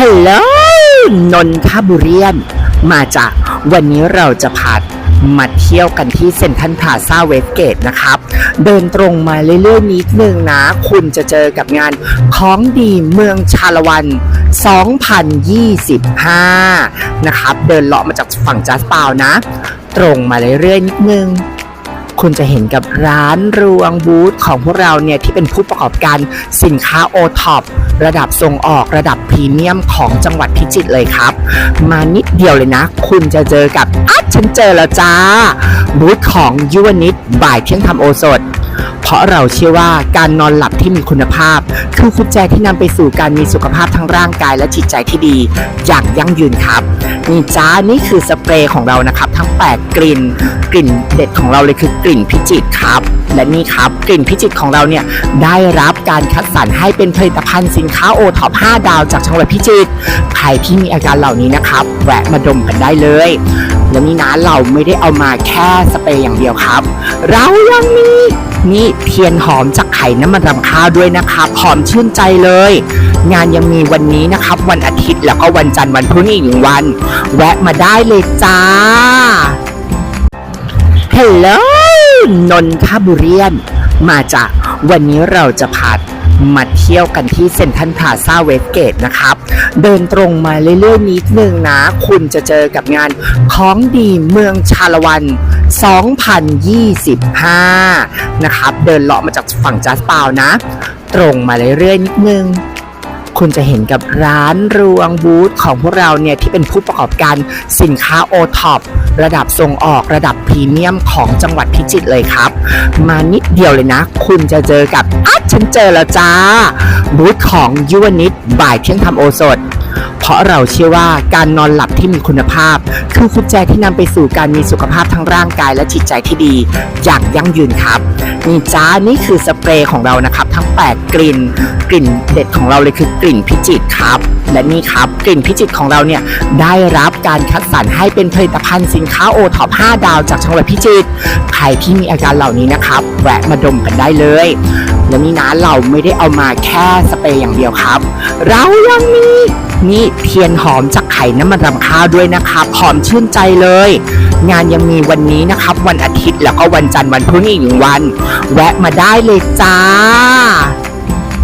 ฮลโหลนนทบุรีนมาจากวันนี้เราจะพามาเที่ยวกันที่เซ็นทรัลพลาซ่าเวสเกตนะครับ เดินตรงมาเรื่อยๆนิดนึงนะ คุณจะเจอกับงานของดีเมืองชาละวัน 2025 นะครับ เดินเลาะมาจากฝั่งจัสปาวนะ ตรงมาเรื่อยๆนิดนึง คุณจะเห็นกับร้านรวงบูธของพวกเราเนี่ยที่เป็นผู้ประกอบการสินค้าโอท็อประดับส่งออกระดับพรีเมียมของจังหวัดพิจิตรเลยครับ มานิดเดียวเลยนะ คุณจะเจอกับอ้าฉันเจอแล้วจ้าบูธของยุวนิดบ่ายเที่ยงทำโอสถ เพราะเราเชื่อว่าการนอนหลับที่มีคุณภาพ คือกุญแจที่นำไปสู่การมีสุขภาพทั้งร่างกายและจิตใจที่ดี อย่างยั่งยืนครับนี่จ้านี่คือสเปรย์ของเรานะครับ ทั้ง 8 กลิ่น กลิ่นเด็ดของเราเลยคือกลิ่นพิจิตครับ และนี่ครับกลิ่นพิจิตของเราเนี่ยได้รับการคัดสรรให้เป็นผลิตภัณฑ์สินค้าโอท็อป5ดาวจากจังหวัดพิจิตรใครที่มีอาการเหล่านี้นะครับ แวะมาดมกันได้เลยและนี่นะเราไม่ได้เอามาแค่สเปรย์อย่างเดียวครับ เรายังมี นี่เทียนหอมจากไข่น้ำมันรำข้าวด้วยนะครับหอมชื่นใจเลย งานยังมีวันนี้นะครับ วันอาทิตย์แล้วก็วันจันทร์วันพรุ่งนี้อีกหนึ่งวัน แวะมาได้เลยจ้าฮลโหลนนทบุรีนมาจากวันนี้เราจะพามาเที่ยวกันที่เซ็นทรัลพลาซาเวสเกตนะครับ เดินตรงมาเรื่อยๆนิดนึงนะ คุณจะเจอกับงานของดีเมืองชาละวัน 2025 นะครับ เดินเลาะมาจากฝั่งจัสปาวนะ ตรงมาเรื่อยๆ นิดนึง คุณจะเห็นกับร้านรวงบูธของพวกเราเนี่ย ที่เป็นผู้ประกอบการสินค้าโอท็อประดับส่งออกระดับพรีเมียมของจังหวัดพิจิตรเลยครับ มานิดเดียวเลยนะ คุณจะเจอกับอ้าฉันเจอแล้วจ้า บูธของยุวนิตบ่ายเที่ยงทำโอสถ ราะเราเชื่อว่าการนอนหลับที่มีคุณภาพ คือกุญแจที่นำไปสู่การมีสุขภาพทั้งร่างกายและจิตใจที่ดีอย่างยั่งยืนครับนี่จ้านี่คือสเปรย์ของเรานะครับ ทั้ง 8 กลิ่น กลิ่นเด็ดของเราเลยคือกลิ่นพิจิตรครับ และนี่ครับกลิ่นพิจิตรของเราเนี่ยได้รับการคัดสรรให้เป็นผลิตภัณฑ์สินค้าโอท็อป5ดาวจากจังหวัดพิจิตรใครที่มีอาการเหล่านี้นะครับแวะมาดมกันได้เลย และนี่นะเราไม่ได้เอามาแค่สเปรย์อย่างเดียวครับ เรายังมีนี่เทียนหอมจากไข่น้ำมันรำข้าวด้วยนะครับหอมชื่นใจเลย งานยังมีวันนี้นะครับ วันอาทิตย์แล้วก็วันจันทร์วันพรุ่งนี้อีกหนึ่งวัน แวะมาได้เลยจ้า